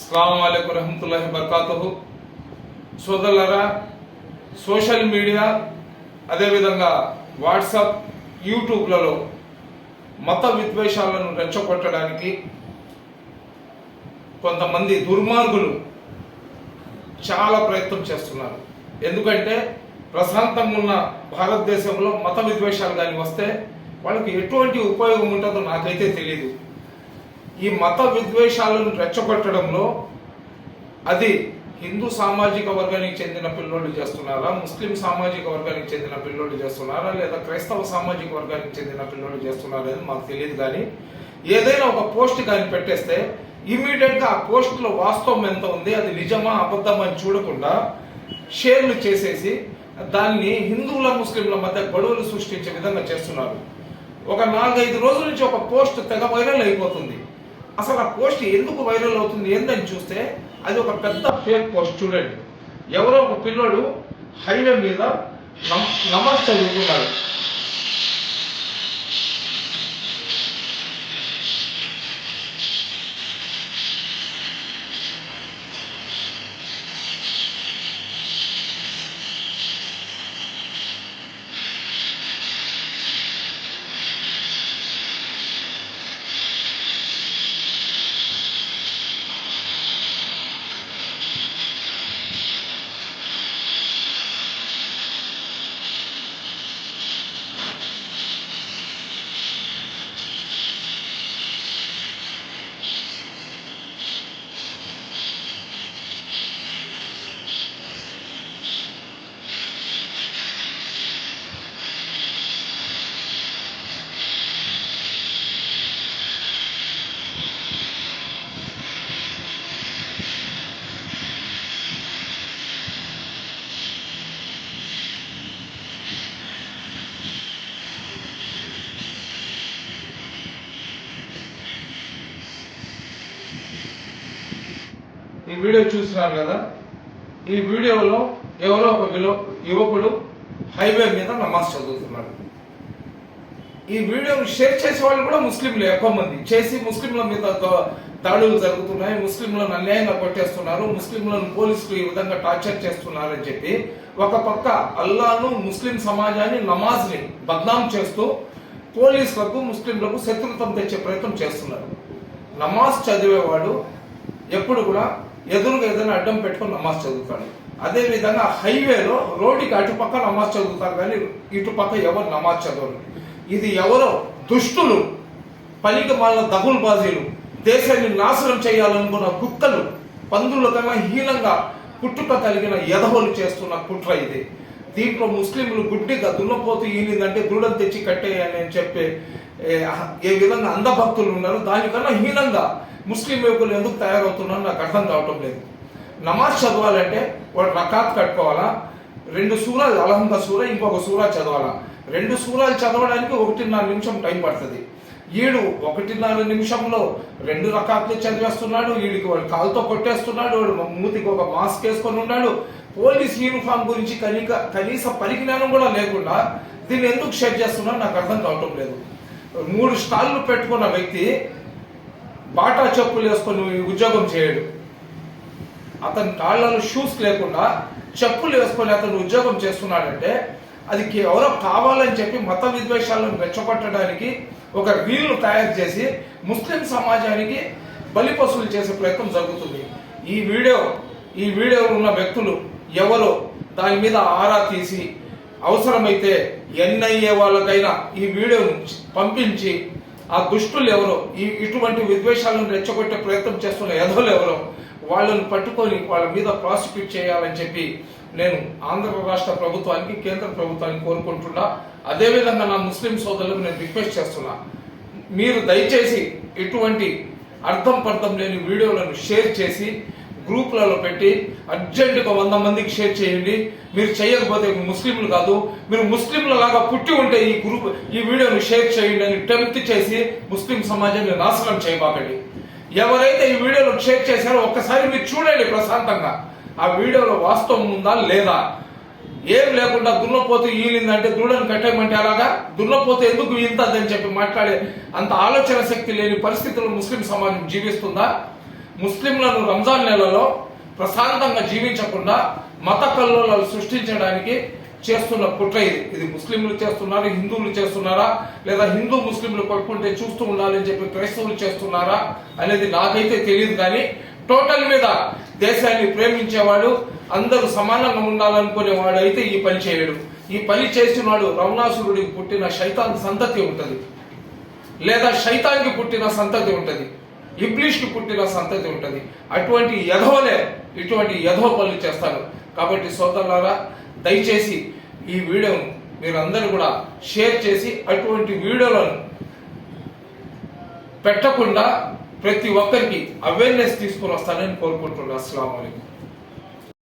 అస్సలం అయికు రహమతుల్లాహి బర్కాతుహు సోదరులరా సోషల్ మీడియా అదేవిధంగా వాట్సాప్ యూట్యూబ్లలో మత విద్వేషాలను రెచ్చగొట్టడానికి కొంతమంది దుర్మార్గులు చాలా ప్రయత్నం చేస్తున్నారు. ఎందుకంటే ప్రశాంతంగా ఉన్న భారతదేశంలో మత విద్వేషాలు కానీ వస్తే వాళ్ళకి ఎటువంటి ఉపయోగం ఉంటుందో నాకైతే తెలియదు ఈ మత విద్వేషాలను రెచ్చగొట్టడంలో అది హిందూ సామాజిక వర్గానికి చెందిన పిల్లోళ్ళు చేస్తున్నారా? ముస్లిం సామాజిక వర్గానికి చెందిన పిల్లోళ్ళు చేస్తున్నారా? లేదా క్రైస్తవ సామాజిక వర్గానికి చెందిన పిల్లోళ్ళు చేస్తున్నారా అనేది మాకు తెలియదు కానీ ఏదైనా ఒక పోస్ట్ కానీ పెట్టేస్తే ఇమీడియట్గా ఆ పోస్ట్లో వాస్తవం ఎంత ఉంది అది నిజమా అబద్ధమా అని చూడకుండా షేర్లు చేసేసి దాన్ని హిందువుల ముస్లింల మధ్య గొడవలు సృష్టించే విధంగా చేస్తున్నారు. ఒక నాలుగైదు రోజుల నుంచి ఒక పోస్ట్ తెగ వైరల్ అయిపోతుంది. అసలు ఆ పోస్ట్ ఎందుకు వైరల్ అవుతుంది ఏందని చూస్తే అది ఒక పెద్ద ఫేక్ పోస్ట్ చూడండి. ఎవరో ఒక పిల్లోడు హైవే మీద నమ- నమాజ్ ఈ వీడియో చూస్తున్నారు కదా? ఈ వీడియోలో ఎవరో ఒక విలో యువకుడు హైవే మీద నమాజ్ చదువుతున్నాడు. ఈ వీడియోను షేర్ చేసే వాళ్ళు కూడా ముస్లింలు ఎక్కువ మంది. చేసి ముస్లింల మీద దాడులు జరుగుతున్నాయి ముస్లింలను అన్యాయంగా కొట్టేస్తున్నారు ముస్లింలను పోలీసులు ఈ విధంగా టార్చర్ చేస్తున్నారు అని చెప్పి ఒక పక్క అల్లాను ముస్లిం సమాజాన్ని నమాజ్ని బద్నాం చేస్తూ పోలీసులకు ముస్లింలకు శత్రుత్వం తెచ్చే ప్రయత్నం చేస్తున్నారు. నమాజ్ చదివేవాడు ఎప్పుడు కూడా ఎదురుగా ఏదైనా అడ్డం పెట్టుకుని నమాజ్ చదువుతాడు. అదే విధంగా హైవేలో రోడ్డుకి అటుపక్క నమాజ్ చదువుతారు కానీ ఇటుపక్క ఎవరు నమాజ్ చదవరు. ఇది ఎవరో దుష్టులు పనికి వాళ్ళ దగులు బాజీలు దేశాన్ని నాశనం చేయాలనుకున్న కుక్కలు పందుల కన్నా హీనంగా పుట్టుక కలిగిన ఎదవలు చేస్తున్న కుట్ర ఇది. దీంట్లో ముస్లింలు గుడ్డిగా దున్నపోతూ ఈనిందంటే దృఢం తెచ్చి కట్టేయని అని చెప్పే ఏ, ఏ విధంగా అంధభక్తులు ఉన్నారు. దానికన్నా హీనంగా ముస్లిం యువకులు ఎందుకు తయారవుతున్నారో నాకు అర్థం కావటం లేదు. నమాజ్ చదవాలంటే వాడు రకాత్ కట్టుకోవాలా? రెండు సూరాలు అలహంద సూర ఇంకొక సూరా చదవాలా? రెండు సూరాలు చదవడానికి ఒకటిన్నర నిమిషం టైం పడుతుంది. ఈడు ఒకటిన్నర నిమిషంలో రెండు రకాట్లు చదివేస్తున్నాడు వీడికి వాడు కాలుతో కొట్టేస్తున్నాడు వాడు మూతికి ఒక మాస్క్ వేసుకొని ఉన్నాడు. పోలీస్ యూనిఫామ్ గురించి కనీక కనీస పరిజ్ఞానం కూడా లేకుండా దీన్ని ఎందుకు షేర్ చేస్తున్నాడు నాకు అర్థం కావటం లేదు. మూడు స్టాళ్ళు పెట్టుకున్న వ్యక్తి బాటా చెప్పులు వేసుకొని ఉద్యోగం చేయడు. అతని కాళ్ళలో షూస్ లేకుండా చెప్పులు వేసుకొని అతను ఉద్యోగం చేస్తున్నాడంటే అది ఎవరో కావాలని చెప్పి మత విద్వేషాలను రెచ్చగొట్టడానికి ఒక రీల్ను తయారు చేసి ముస్లిం సమాజానికి బలిపశువులు చేసే ప్రయత్నం జరుగుతుంది. ఈ వీడియో ఈ వీడియోలో ఉన్న వ్యక్తులు ఎవరో దాని మీద ఆరా తీసి అవసరమైతే ఎన్ఐఏ వాళ్ళకైనా ఈ వీడియోను పంపించి ఆ దుష్టులు ఎవరో ఈ ఇటువంటి విద్వేషాలను రెచ్చగొట్టే ప్రయత్నం చేస్తున్న ఎదవలు ఎవరో వాళ్ళని పట్టుకొని వాళ్ళ మీద ప్రాసిక్యూట్ చేయాలని చెప్పి నేను ఆంధ్ర రాష్ట్ర ప్రభుత్వానికి కేంద్ర ప్రభుత్వానికి కోరుకుంటున్నా. అదేవిధంగా నా ముస్లిం సోదరులకు నేను రిక్వెస్ట్ చేస్తున్నా. మీరు దయచేసి ఇటువంటి అర్థం పర్థం లేని వీడియోలను షేర్ చేసి గ్రూపులలో పెట్టి అర్జెంటుగా వంద మందికి షేర్ చేయండి. మీరు చేయకపోతే ముస్లింలు కాదు. మీరు ముస్లింల లాగా పుట్టి ఉంటే ఈ గ్రూప్ ఈ వీడియోను షేర్ చేయండి అని టెంప్ట్ చేసి ముస్లిం సమాజాన్ని నాశనం చేయబాకండి. ఎవరైతే ఈ వీడియోలో షేర్ చేశారో ఒక్కసారి మీరు చూడండి ప్రశాంతంగా. ఆ వీడియోలో వాస్తవం ఉందా లేదా? ఏం లేకుండా దున్నపోతు ఈలిందంటే దూడను కట్టేయమంటే అలాగా? దున్నపోతు ఎందుకు ఇంతదని చెప్పి మాట్లాడే అంత ఆలోచన శక్తి లేని పరిస్థితుల్లో ముస్లిం సమాజం జీవిస్తుందా? ముస్లింలను రంజాన్ నెలలో ప్రశాంతంగా జీవించకుండా మత కల్లోలాలు సృష్టించడానికి చేస్తున్న కుట్ర ఇది. ఇది ముస్లింలు చేస్తున్నారా హిందువులు చేస్తున్నారా లేదా హిందూ ముస్లింలు కొట్టుకుంటే చూస్తూ ఉండాలని చెప్పి క్రైస్తవులు చేస్తున్నారా అనేది నాకైతే తెలియదు కానీ టోటల్ మీద దేశాన్ని ప్రేమించేవాడు అందరూ సమానంగా ఉండాలనుకునేవాడు అయితే ఈ పని చేయడు. ఈ పని చేసినవాడు రవణాసురుడికి పుట్టిన శైతాన్ సంతతి ఉంటుంది. లేదా శైతాన్కి పుట్టిన సంతతి ఉంటుంది. ఇబ్లీష్కి పుట్టిన సంతతి ఉంటుంది. అటువంటి యధోలే ఇటువంటి యధవ పనులు చేస్తారు. కాబట్టి సోదరులారా దయచేసి ఈ వీడియోను మీరందరూ కూడా షేర్ చేసి అటువంటి వీడియోలను పెట్టకుండా ప్రతి ఒక్కరికి అవేర్నెస్ తీసుకుని వస్తానని కోరుకుంటున్నాను. అస్సలం